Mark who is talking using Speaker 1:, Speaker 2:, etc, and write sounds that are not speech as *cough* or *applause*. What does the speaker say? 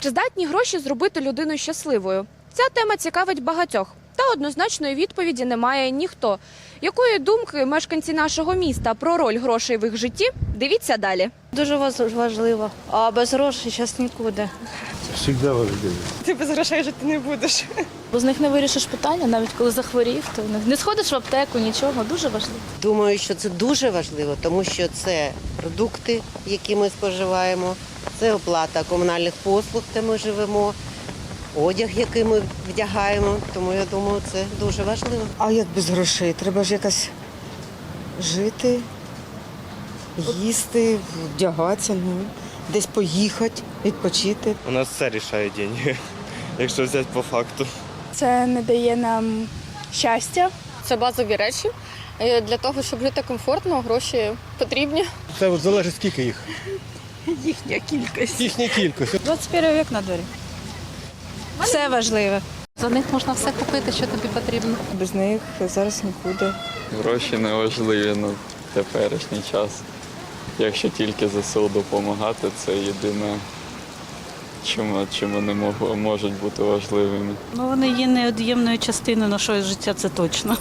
Speaker 1: Чи здатні гроші зробити людину щасливою? Ця тема цікавить багатьох. Та однозначної відповіді немає ніхто. Якої думки мешканці нашого міста про роль грошей в їх житті? Дивіться далі.
Speaker 2: Дуже важливо. А без грошей зараз нікуди.
Speaker 3: Всегда важливо.
Speaker 4: Ти без грошей жити не будеш.
Speaker 2: Бо з них не вирішиш питання, навіть коли захворів, то не сходиш в аптеку, нічого. Дуже важливо.
Speaker 5: Думаю, що це дуже важливо, тому що це продукти, які ми споживаємо, це оплата комунальних послуг, де ми живемо, одяг, який ми вдягаємо. Тому я думаю, це дуже важливо.
Speaker 6: А як без грошей? Треба ж якось жити, їсти, вдягатися, ну, десь поїхати, відпочити.
Speaker 7: У нас все рішає деньги, *laughs* якщо взяти по факту.
Speaker 8: Це не дає нам щастя.
Speaker 4: Це базові речі. Е, Для того, щоб жити комфортно, гроші потрібні.
Speaker 3: Це от залежить скільки їх.
Speaker 6: Їхня кількість.
Speaker 3: Їхня кількість.
Speaker 2: 21 вік на дворі. Все важливе.
Speaker 9: За них можна все купити, що тобі потрібно.
Speaker 6: Без них зараз нікуди.
Speaker 10: Гроші не важливі на теперішній час. Якщо тільки ЗСУ допомагати, це єдине, чим, чим вони можуть бути важливими.
Speaker 9: Ну вони є неод'ємною частиною нашого життя, це точно.